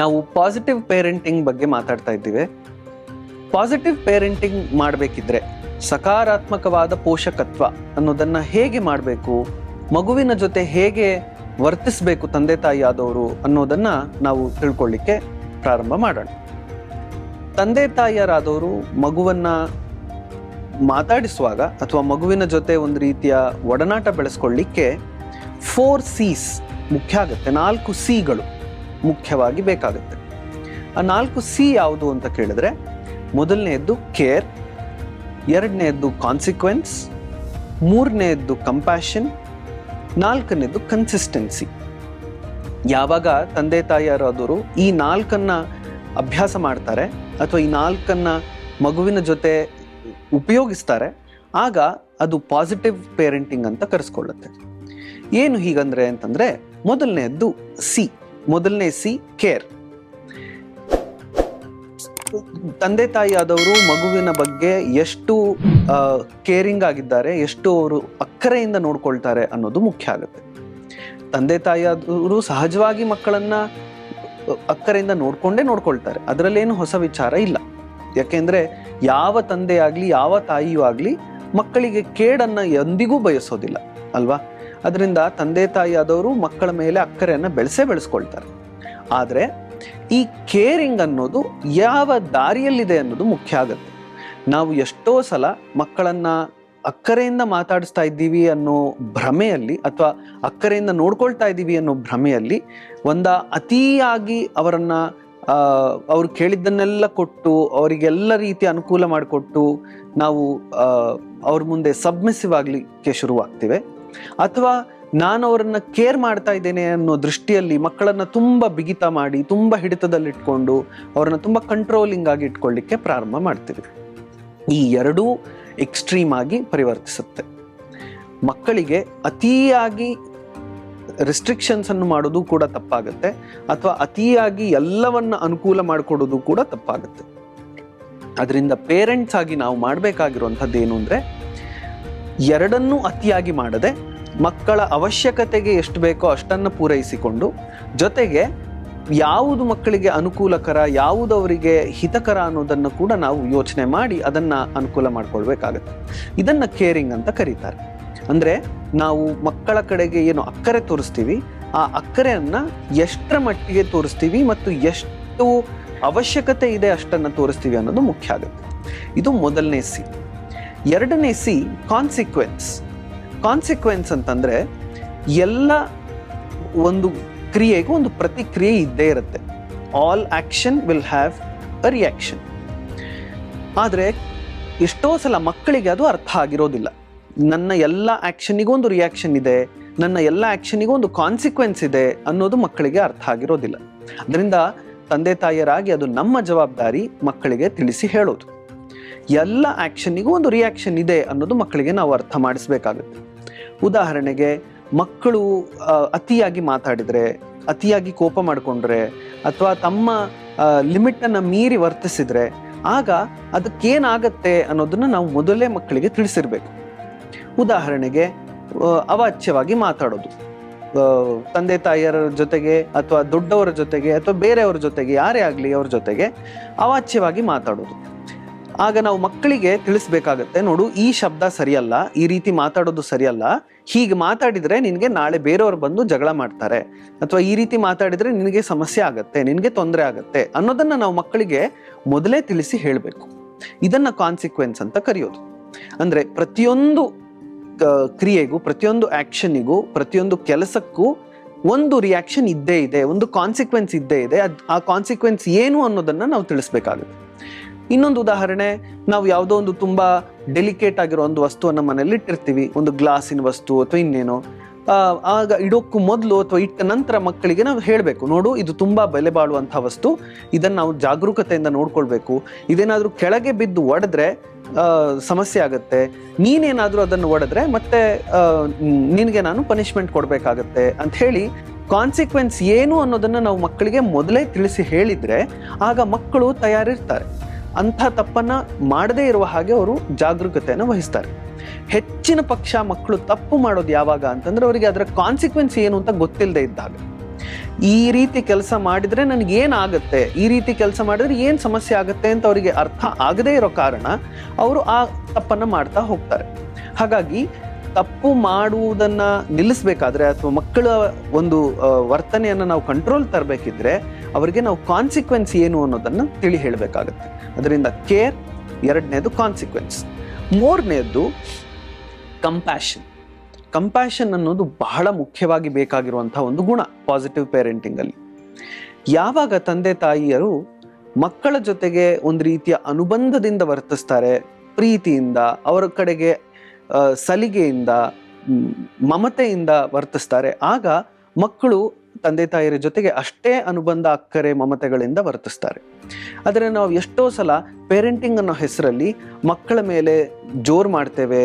ನಾವು positive parenting ಬಗ್ಗೆ ಮಾತಾಡ್ತಾ ಇದ್ದೀವಿ. ಪಾಸಿಟಿವ್ ಪೇರೆಂಟಿಂಗ್ ಮಾಡಬೇಕಿದ್ರೆ ಸಕಾರಾತ್ಮಕವಾದ ಪೋಷಕತ್ವ ಅನ್ನೋದನ್ನು ಹೇಗೆ ಮಾಡಬೇಕು, ಮಗುವಿನ ಜೊತೆ ಹೇಗೆ ವರ್ತಿಸಬೇಕು ತಂದೆ ತಾಯಿ ಆದವರು ಅನ್ನೋದನ್ನು ನಾವು ತಿಳ್ಕೊಳ್ಳಿಕ್ಕೆ ಪ್ರಾರಂಭ ಮಾಡೋಣ. ತಂದೆ ತಾಯಿಯರಾದವರು ಮಗುವನ್ನ ಮಾತಾಡಿಸುವಾಗ ಅಥವಾ ಮಗುವಿನ ಜೊತೆ ಒಂದು ರೀತಿಯ ಒಡನಾಟ ಬೆಳೆಸ್ಕೊಳ್ಳಿಕ್ಕೆ ಫೋರ್ ಸೀಸ್ ಮುಖ್ಯ ಆಗುತ್ತೆ, ನಾಲ್ಕು ಸಿಗಳು ಮುಖ್ಯವಾಗಿ ಬೇಕಾಗುತ್ತೆ. ಆ ನಾಲ್ಕು ಸಿ ಯಾವುದು ಅಂತ ಕೇಳಿದ್ರೆ ಮೊದಲನೆಯದ್ದು ಕೇರ್ ಎರಡನೆಯದ್ದು ಕಾನ್ಸಿಕ್ವೆನ್ಸ್ ಮೂರನೆಯದ್ದು ಕಂಪ್ಯಾಷನ್ ನಾಲ್ಕನೇದು ಕನ್ಸಿಸ್ಟೆನ್ಸಿ ಯಾವಾಗ ತಂದೆ ತಾಯಿಯರಾದವರು ಈ ನಾಲ್ಕನ್ನ ಅಭ್ಯಾಸ ಮಾಡ್ತಾರೆ ಅಥವಾ ಈ ನಾಲ್ಕನ್ನ ಮಗುವಿನ ಜೊತೆ ಉಪಯೋಗಿಸ್ತಾರೆ, ಆಗ ಅದು ಪಾಸಿಟಿವ್ ಪೇರೆಂಟಿಂಗ್ ಅಂತ ಕರೆಸ್ಕೊಳ್ಳುತ್ತೆ. ಏನು ಹೀಗಂದ್ರೆ ಅಂತಂದ್ರೆ ಮೊದಲನೆಯದ್ದು ಸಿ ಮೊದಲನೇ ಸಿ, ಕೇರ್. ತಂದೆ ತಾಯಿ ಆದವರು ಮಗುವಿನ ಬಗ್ಗೆ ಎಷ್ಟು ಕೇರಿಂಗ್ ಆಗಿದ್ದಾರೆ, ಎಷ್ಟು ಅವರು ಅಕ್ಕರೆಯಿಂದ ನೋಡ್ಕೊಳ್ತಾರೆ ಅನ್ನೋದು ಮುಖ್ಯ ಆಗುತ್ತೆ. ತಂದೆ ತಾಯಿ ಆದವರು ಸಹಜವಾಗಿ ಮಕ್ಕಳನ್ನ ಅಕ್ಕರೆಯಿಂದ ನೋಡ್ಕೊಂಡೇ ನೋಡ್ಕೊಳ್ತಾರೆ. ಅದರಲ್ಲೇನು ಹೊಸ ವಿಚಾರ ಇಲ್ಲ. ಯಾಕೆಂದ್ರೆ ಯಾವ ತಂದೆ ಆಗ್ಲಿ ಯಾವ ತಾಯಿಯೂ ಆಗ್ಲಿ ಮಕ್ಕಳಿಗೆ ಕೇಡನ್ನ ಎಂದಿಗೂ ಬಯಸೋದಿಲ್ಲ, ಅಲ್ವಾ? ಅದರಿಂದ ತಂದೆ ತಾಯಿ ಆದವರು ಮಕ್ಕಳ ಮೇಲೆ ಅಕ್ಕರೆಯನ್ನು ಬೆಳೆಸೇ ಬೆಳೆಸ್ಕೊಳ್ತಾರೆ. ಆದರೆ ಈ ಕೇರಿಂಗ್ ಅನ್ನೋದು ಯಾವ ದಾರಿಯಲ್ಲಿದೆ ಅನ್ನೋದು ಮುಖ್ಯ ಆಗುತ್ತೆ. ನಾವು ಎಷ್ಟೋ ಸಲ ಮಕ್ಕಳನ್ನ ಅಕ್ಕರೆಯಿಂದ ಮಾತಾಡಿಸ್ತಾ ಇದ್ದೀವಿ ಅನ್ನೋ ಭ್ರಮೆಯಲ್ಲಿ ಅಥವಾ ಅಕ್ಕರೆಯಿಂದ ನೋಡ್ಕೊಳ್ತಾ ಇದ್ದೀವಿ ಅನ್ನೋ ಭ್ರಮೆಯಲ್ಲಿ ಒಂದ ಅತಿಯಾಗಿ ಅವರನ್ನು ಅವ್ರು ಕೇಳಿದ್ದನ್ನೆಲ್ಲ ಕೊಟ್ಟು ಅವರಿಗೆಲ್ಲ ರೀತಿ ಅನುಕೂಲ ಮಾಡಿಕೊಟ್ಟು ನಾವು ಅವ್ರ ಮುಂದೆ ಸಬ್ಮಿಸಿವ್ ಆಗ್ಲಿಕ್ಕೆ ಶುರುವಾಗ್ತಿವೆ. ಅಥವಾ ನಾನು ಅವರನ್ನು ಕೇರ್ ಮಾಡ್ತಾ ಇದ್ದೇನೆ ಅನ್ನೋ ದೃಷ್ಟಿಯಲ್ಲಿ ಮಕ್ಕಳನ್ನ ತುಂಬ ಬಿಗಿತ ಮಾಡಿ, ತುಂಬ ಹಿಡಿತದಲ್ಲಿಟ್ಕೊಂಡು ಅವರನ್ನು ತುಂಬ ಕಂಟ್ರೋಲಿಂಗ್ ಆಗಿ ಇಟ್ಕೊಳ್ಳಿಕ್ಕೆ ಪ್ರಾರಂಭ ಮಾಡ್ತೀವಿ. ಈ ಎರಡೂ ಎಕ್ಸ್ಟ್ರೀಮ್ ಆಗಿ ಪರಿವರ್ತಿಸುತ್ತೆ. ಮಕ್ಕಳಿಗೆ ಅತಿಯಾಗಿ ರೆಸ್ಟ್ರಿಕ್ಷನ್ಸ್ ಅನ್ನು ಮಾಡೋದು ಕೂಡ ತಪ್ಪಾಗುತ್ತೆ, ಅಥವಾ ಅತಿಯಾಗಿ ಎಲ್ಲವನ್ನ ಅನುಕೂಲ ಮಾಡಿಕೊಡೋದು ಕೂಡ ತಪ್ಪಾಗುತ್ತೆ. ಅದರಿಂದ ಪೇರೆಂಟ್ಸ್ ಆಗಿ ನಾವು ಮಾಡಬೇಕಾಗಿರುವಂಥದ್ದು ಏನು ಅಂದ್ರೆ ಎರಡನ್ನೂ ಅತಿಯಾಗಿ ಮಾಡದೆ ಮಕ್ಕಳ ಅವಶ್ಯಕತೆಗೆ ಎಷ್ಟು ಬೇಕೋ ಅಷ್ಟನ್ನು ಪೂರೈಸಿಕೊಂಡು ಜೊತೆಗೆ ಯಾವುದು ಮಕ್ಕಳಿಗೆ ಅನುಕೂಲಕರ, ಯಾವುದು ಅವರಿಗೆ ಹಿತಕರ ಅನ್ನೋದನ್ನು ಕೂಡ ನಾವು ಯೋಚನೆ ಮಾಡಿ ಅದನ್ನು ಅನುಕೂಲ ಮಾಡ್ಕೊಳ್ಬೇಕಾಗತ್ತೆ. ಇದನ್ನು ಕೇರಿಂಗ್ ಅಂತ ಕರೀತಾರೆ. ಅಂದರೆ ನಾವು ಮಕ್ಕಳ ಕಡೆಗೆ ಏನು ಅಕ್ಕರೆ ತೋರಿಸ್ತೀವಿ, ಆ ಅಕ್ಕರೆಯನ್ನು ಎಷ್ಟರ ಮಟ್ಟಿಗೆ ತೋರಿಸ್ತೀವಿ ಮತ್ತು ಎಷ್ಟು ಅವಶ್ಯಕತೆ ಇದೆ ಅಷ್ಟನ್ನು ತೋರಿಸ್ತೀವಿ ಅನ್ನೋದು ಮುಖ್ಯ ಆಗುತ್ತೆ. ಇದು ಮೊದಲನೇ ಸಿ ಎರಡನೇ ಸಿ ಕಾನ್ಸಿಕ್ವೆನ್ಸ್ ಕಾನ್ಸಿಕ್ವೆನ್ಸ್ ಅಂತಂದರೆ ಎಲ್ಲ ಒಂದು ಕ್ರಿಯೆಗೂ ಒಂದು ಪ್ರತಿಕ್ರಿಯೆ ಇದ್ದೇ ಇರುತ್ತೆ. All action will have a reaction ಆದರೆ ಎಷ್ಟೋ ಸಲ ಮಕ್ಕಳಿಗೆ ಅದು ಅರ್ಥ ಆಗಿರೋದಿಲ್ಲ. ನನ್ನ ಎಲ್ಲ ಆ್ಯಕ್ಷನಿಗೂ ಒಂದು ರಿಯಾಕ್ಷನ್ ಇದೆ, ನನ್ನ ಎಲ್ಲ ಆ್ಯಕ್ಷನಿಗೂ ಒಂದು ಕಾನ್ಸಿಕ್ವೆನ್ಸ್ ಇದೆ ಅನ್ನೋದು ಮಕ್ಕಳಿಗೆ ಅರ್ಥ ಆಗಿರೋದಿಲ್ಲ. ಅದರಿಂದ ತಂದೆ ತಾಯಿಯರಾಗಿ ಅದು ನಮ್ಮ ಜವಾಬ್ದಾರಿ ಮಕ್ಕಳಿಗೆ ತಿಳಿಸಿ ಹೇಳೋದು. ಎಲ್ಲ ಆ್ಯಕ್ಷನ್ನಿಗೂ ಒಂದು ರಿಯಾಕ್ಷನ್ ಇದೆ ಅನ್ನೋದು ಮಕ್ಕಳಿಗೆ ನಾವು ಅರ್ಥ ಮಾಡಿಸ್ಬೇಕಾಗುತ್ತೆ. ಉದಾಹರಣೆಗೆ, ಮಕ್ಕಳು ಅತಿಯಾಗಿ ಮಾತಾಡಿದರೆ, ಅತಿಯಾಗಿ ಕೋಪ ಮಾಡಿಕೊಂಡ್ರೆ, ಅಥವಾ ತಮ್ಮ ಲಿಮಿಟನ್ನು ಮೀರಿ ವರ್ತಿಸಿದರೆ, ಆಗ ಅದಕ್ಕೇನಾಗತ್ತೆ ಅನ್ನೋದನ್ನು ನಾವು ಮೊದಲೇ ಮಕ್ಕಳಿಗೆ ತಿಳಿಸಿರ್ಬೇಕು. ಉದಾಹರಣೆಗೆ ಅವಾಚ್ಯವಾಗಿ ಮಾತಾಡೋದು. ತಂದೆ ತಾಯಿಯರ ಜೊತೆಗೆ ಅಥವಾ ದೊಡ್ಡವರ ಜೊತೆಗೆ ಅಥವಾ ಬೇರೆಯವರ ಜೊತೆಗೆ, ಯಾರೇ ಆಗಲಿ ಅವ್ರ ಜೊತೆಗೆ ಅವಾಚ್ಯವಾಗಿ ಮಾತಾಡೋದು. ಆಗ ನಾವು ಮಕ್ಕಳಿಗೆ ತಿಳಿಸ್ಬೇಕಾಗತ್ತೆ, ನೋಡು, ಈ ಶಬ್ದ ಸರಿಯಲ್ಲ, ಈ ರೀತಿ ಮಾತಾಡೋದು ಸರಿಯಲ್ಲ. ಹೀಗೆ ಮಾತಾಡಿದ್ರೆ ನಿನಗೆ ನಾಳೆ ಬೇರೆಯವರು ಬಂದು ಜಗಳ ಮಾಡ್ತಾರೆ. ಅಥವಾ ಈ ರೀತಿ ಮಾತಾಡಿದ್ರೆ ನಿನಗೆ ಸಮಸ್ಯೆ ಆಗತ್ತೆ, ನಿನಗೆ ತೊಂದರೆ ಆಗತ್ತೆ. ಅನ್ನೋದನ್ನ ನಾವು ಮಕ್ಕಳಿಗೆ ಮೊದಲೇ ತಿಳಿಸಿ ಹೇಳಬೇಕು. ಇದನ್ನ ಕಾನ್ಸಿಕ್ವೆನ್ಸ್ ಅಂತ ಕರೆಯೋದು. ಅಂದ್ರೆ ಪ್ರತಿಯೊಂದು ಕ್ರಿಯೆಗೂ, ಪ್ರತಿಯೊಂದು ಆಕ್ಷನ್ಗೂ ಪ್ರತಿಯೊಂದು ಕೆಲಸಕ್ಕೂ ಒಂದು ರಿಯಾಕ್ಷನ್ ಇದ್ದೇ ಇದೆ, ಒಂದು ಕಾನ್ಸಿಕ್ವೆನ್ಸ್ ಇದ್ದೇ ಇದೆ. ಅದು ಆ ಕಾನ್ಸಿಕ್ವೆನ್ಸ್ ಏನು ಅನ್ನೋದನ್ನ ನಾವು ತಿಳಿಸ್ಬೇಕಾಗುತ್ತೆ. ಇನ್ನೊಂದು ಉದಾಹರಣೆ, ನಾವು ಯಾವುದೋ ಒಂದು ತುಂಬಾ ಡೆಲಿಕೇಟ್ ಆಗಿರೋ ಒಂದು ವಸ್ತುವನ್ನ ಮನೆಯಲ್ಲಿ ಇಟ್ಟಿರ್ತೀವಿ. ಒಂದು ಗ್ಲಾಸಿನ ವಸ್ತು ಅಥವಾ ಇನ್ನೇನೋ. ಆಗ ಇಡೋಕ್ಕೂ ಮೊದಲು ಅಥವಾ ಇಟ್ಟ ನಂತರ ಮಕ್ಕಳಿಗೆ ನಾವು ಹೇಳಬೇಕು, ನೋಡು, ಇದು ತುಂಬ ಬೆಲೆ ಬಾಳುವಂತಹ ವಸ್ತು. ಇದನ್ನು ನಾವು ಜಾಗರೂಕತೆಯಿಂದ ನೋಡ್ಕೊಳ್ಬೇಕು. ಇದೇನಾದರೂ ಕೆಳಗೆ ಬಿದ್ದು ಒಡೆದ್ರೆ ಸಮಸ್ಯೆ ಆಗುತ್ತೆ. ನೀನೇನಾದರೂ ಅದನ್ನು ಒಡೆದ್ರೆ ಮತ್ತೆ ನಿನಗೆ ನಾನು ಪನಿಷ್ಮೆಂಟ್ ಕೊಡಬೇಕಾಗತ್ತೆ. ಅಂತ ಹೇಳಿ ಕಾನ್ಸಿಕ್ವೆನ್ಸ್ ಏನು ಅನ್ನೋದನ್ನ ನಾವು ಮಕ್ಕಳಿಗೆ ಮೊದಲೇ ತಿಳಿಸಿ ಹೇಳಿದ್ರೆ, ಆಗ ಮಕ್ಕಳು ತಯಾರಿರ್ತಾರೆ. ಅಂಥ ತಪ್ಪನ್ನ ಮಾಡದೇ ಇರುವ ಹಾಗೆ ಅವರು ಜಾಗರೂಕತೆಯನ್ನು ವಹಿಸ್ತಾರೆ. ಹೆಚ್ಚಿನ ಪಕ್ಷ ಮಕ್ಕಳು ತಪ್ಪು ಮಾಡೋದು ಯಾವಾಗ ಅಂತಂದ್ರೆ ಅವರಿಗೆ ಅದರ ಕಾನ್ಸಿಕ್ವೆನ್ಸ್ ಏನು ಅಂತ ಗೊತ್ತಿಲ್ಲದೆ ಇದ್ದಾಗ. ಈ ರೀತಿ ಕೆಲಸ ಮಾಡಿದ್ರೆ ನನಗೆ ಏನಾಗುತ್ತೆ ಈ ರೀತಿ ಕೆಲಸ ಮಾಡಿದ್ರೆ ಏನು ಸಮಸ್ಯೆ ಆಗುತ್ತೆ ಅಂತ ಅವರಿಗೆ ಅರ್ಥ ಆಗದೇ ಇರೋ ಕಾರಣ ಅವರು ಆ ತಪ್ಪನ್ನು ಮಾಡ್ತಾ ಹೋಗ್ತಾರೆ. ಹಾಗಾಗಿ ತಪ್ಪು ಮಾಡುವುದನ್ನ ನಿಲ್ಲಿಸಬೇಕಾದ್ರೆ ಅಥವಾ ಮಕ್ಕಳ ಒಂದು ವರ್ತನೆಯನ್ನು ನಾವು ಕಂಟ್ರೋಲ್ ತರಬೇಕಿದ್ರೆ ಅವರಿಗೆ ನಾವು ಕಾನ್ಸಿಕ್ವೆನ್ಸ್ ಏನು ಅನ್ನೋದನ್ನು ತಿಳಿ ಹೇಳಬೇಕಾಗುತ್ತೆ. ಅದರಿಂದ ಕೇರ್ ಎರಡನೇದು ಕಾನ್ಸಿಕ್ವೆನ್ಸ್ ಮೂರನೇದು ಕಂಪ್ಯಾಷನ್ ಕಂಪ್ಯಾಷನ್ ಅನ್ನೋದು ಬಹಳ ಮುಖ್ಯವಾಗಿ ಬೇಕಾಗಿರುವಂಥ ಒಂದು ಗುಣ ಪಾಸಿಟಿವ್ ಪೇರೆಂಟಿಂಗ್ ಅಲ್ಲಿ. ಯಾವಾಗ ತಂದೆ ತಾಯಿಯರು ಮಕ್ಕಳ ಜೊತೆಗೆ ಒಂದು ರೀತಿಯ ಅನುಬಂಧದಿಂದ ವರ್ತಿಸ್ತಾರೆ, ಪ್ರೀತಿಯಿಂದ, ಅವರ ಕಡೆಗೆ ಸಲಿಗೆಯಿಂದ ಮಮತೆಯಿಂದ ವರ್ತಿಸ್ತಾರೆ, ಆಗ ಮಕ್ಕಳು ತಂದೆ ತಾಯಿಯರ ಜೊತೆಗೆ ಅಷ್ಟೇ ಅನುಬಂಧ ಅಕ್ಕರೆ ಮಮತೆಗಳಿಂದ ವರ್ತಿಸ್ತಾರೆ. ಆದರೆ ನಾವು ಎಷ್ಟೋ ಸಲ ಪೇರೆಂಟಿಂಗ್ ಅನ್ನೋ ಹೆಸರಲ್ಲಿ ಮಕ್ಕಳ ಮೇಲೆ ಜೋರು ಮಾಡ್ತೇವೆ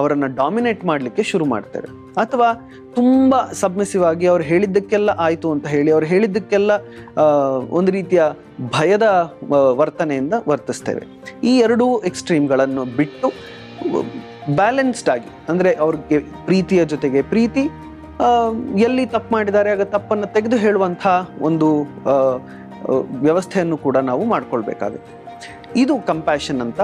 ಅವರನ್ನು ಡಾಮಿನೇಟ್ ಮಾಡಲಿಕ್ಕೆ ಶುರು ಮಾಡ್ತೇವೆ. ಅಥವಾ ತುಂಬ ಸಬ್ಮಿಸಿವ್ ಆಗಿ ಅವ್ರು ಹೇಳಿದ್ದಕ್ಕೆಲ್ಲ ಆಯ್ತು ಅಂತ ಹೇಳಿ, ಅವ್ರು ಹೇಳಿದ್ದಕ್ಕೆಲ್ಲ ಒಂದು ರೀತಿಯ ಭಯದ ವರ್ತನೆಯಿಂದ ವರ್ತಿಸ್ತೇವೆ. ಈ ಎರಡೂ ಎಕ್ಸ್ಟ್ರೀಮ್ಗಳನ್ನು ಬಿಟ್ಟು ಬ್ಯಾಲೆನ್ಸ್ಡ್ ಆಗಿ, ಅಂದ್ರೆ ಅವ್ರಿಗೆ ಪ್ರೀತಿಯ ಜೊತೆಗೆ ಪ್ರೀತಿ ಎಲ್ಲಿ ತಪ್ಪು ಮಾಡಿದ್ದಾರೆ, ಆಗ ತಪ್ಪನ್ನು ತೆಗೆದು ಹೇಳುವಂಥ ಒಂದು ವ್ಯವಸ್ಥೆಯನ್ನು ಕೂಡ ನಾವು ಮಾಡ್ಕೊಳ್ಬೇಕಾಗುತ್ತೆ. ಇದು ಕಂಪ್ಯಾಷನ್ ಅಂತ.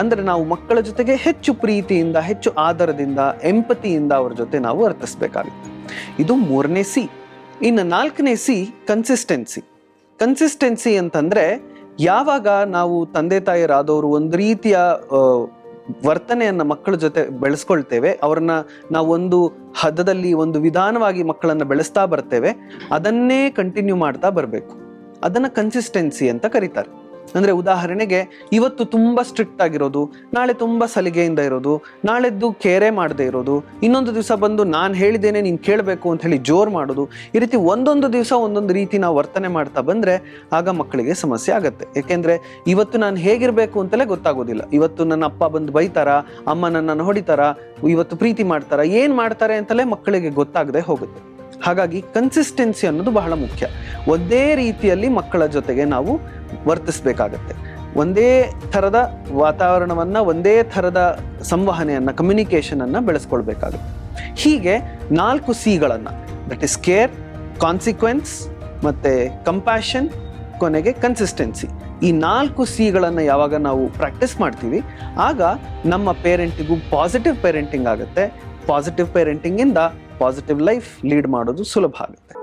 ಅಂದರೆ ನಾವು ಮಕ್ಕಳ ಜೊತೆಗೆ ಹೆಚ್ಚು ಪ್ರೀತಿಯಿಂದ, ಹೆಚ್ಚು ಆದರದಿಂದ ಎಂಪತಿಯಿಂದ ಅವ್ರ ಜೊತೆ ನಾವು ವರ್ತಿಸ್ಬೇಕಾಗುತ್ತೆ. ಇದು ಮೂರನೇ ಸಿ ಇನ್ನು ನಾಲ್ಕನೇ ಸಿ ಕನ್ಸಿಸ್ಟೆನ್ಸಿ ಕನ್ಸಿಸ್ಟೆನ್ಸಿ ಅಂತಂದರೆ ಯಾವಾಗ ನಾವು ತಂದೆ ತಾಯಿಯರಾದವರು ಒಂದು ರೀತಿಯ ವರ್ತನೆಯನ್ನ ಮಕ್ಕಳ ಜೊತೆ ಬೆಳೆಸ್ಕೊಳ್ತೇವೆ. ಅವ್ರನ್ನ ನಾವು ಒಂದು ಹದದಲ್ಲಿ ಒಂದು ವಿಧಾನವಾಗಿ ಮಕ್ಕಳನ್ನ ಬೆಳೆಸ್ತಾ ಬರ್ತೇವೆ. ಅದನ್ನೇ ಕಂಟಿನ್ಯೂ ಮಾಡ್ತಾ ಬರಬೇಕು. ಅದನ್ನ ಕನ್ಸಿಸ್ಟೆನ್ಸಿ ಅಂತ ಕರೀತಾರೆ. ಅಂದ್ರೆ ಉದಾಹರಣೆಗೆ ಇವತ್ತು ತುಂಬಾ ಸ್ಟ್ರಿಕ್ಟ್ ಆಗಿರೋದು, ನಾಳೆ ತುಂಬಾ ಸಲಿಗೆಯಿಂದ ಇರೋದು, ನಾಳೆದ್ದು ಕೇರೆ ಮಾಡದೇ ಇರೋದು, ಇನ್ನೊಂದು ದಿವಸ ಬಂದು ನಾನು ಹೇಳಿದ್ದೇನೆ, ನೀನು ಕೇಳಬೇಕು ಅಂತ ಹೇಳಿ ಜೋರು ಮಾಡೋದು, ಈ ರೀತಿ ಒಂದೊಂದು ದಿವಸ ಒಂದೊಂದು ರೀತಿ ನಾವು ವರ್ತನೆ ಮಾಡ್ತಾ ಬಂದ್ರೆ ಆಗ ಮಕ್ಕಳಿಗೆ ಸಮಸ್ಯೆ ಆಗುತ್ತೆ. ಏಕೆಂದರೆ ಇವತ್ತು ನಾನು ಹೇಗಿರಬೇಕು ಅಂತಲೇ ಗೊತ್ತಾಗೋದಿಲ್ಲ. ಇವತ್ತು ನನ್ನ ಅಪ್ಪ ಬಂದು ಬೈತಾರ, ಅಮ್ಮ ನನ್ನನ್ನು ಹೊಡಿತಾರ, ಇವತ್ತು ಪ್ರೀತಿ ಮಾಡ್ತಾರ, ಏನು ಮಾಡ್ತಾರೆ ಅಂತಲೇ ಮಕ್ಕಳಿಗೆ ಗೊತ್ತಾಗದೆ ಹೋಗುತ್ತೆ. ಹಾಗಾಗಿ ಕನ್ಸಿಸ್ಟೆನ್ಸಿ ಅನ್ನೋದು ಬಹಳ ಮುಖ್ಯ. ಒಂದೇ ರೀತಿಯಲ್ಲಿ ಮಕ್ಕಳ ಜೊತೆಗೆ ನಾವು ವರ್ತಿಸಬೇಕಾಗತ್ತೆ. ಒಂದೇ ಥರದ ವಾತಾವರಣವನ್ನು, ಒಂದೇ ಥರದ ಸಂವಹನೆಯನ್ನು ಕಮ್ಯುನಿಕೇಷನನ್ನು ಬೆಳೆಸ್ಕೊಳ್ಬೇಕಾಗುತ್ತೆ. ಹೀಗೆ ನಾಲ್ಕು ಸಿಗಳನ್ನು ದಟ್ ಇಸ್ ಕೇರ್ ಕಾನ್ಸಿಕ್ವೆನ್ಸ್ ಮತ್ತು ಕಂಪ್ಯಾಷನ್ ಕೊನೆಗೆ ಕನ್ಸಿಸ್ಟೆನ್ಸಿ ಈ ನಾಲ್ಕು ಸಿಗಳನ್ನು ಯಾವಾಗ ನಾವು ಪ್ರಾಕ್ಟೀಸ್ ಮಾಡ್ತೀವಿ, ಆಗ ನಮ್ಮ ಪೇರೆಂಟಿಗೂ ಪಾಸಿಟಿವ್ ಪೇರೆಂಟಿಂಗ್ ಆಗುತ್ತೆ. ಪಾಸಿಟಿವ್ ಪೇರೆಂಟಿಂಗ್ ಇಂದ ಪಾಸಿಟಿವ್ ಲೈಫ್ ಲೀಡ್ ಮಾಡೋದು ಸುಲಭ ಆಗುತ್ತೆ.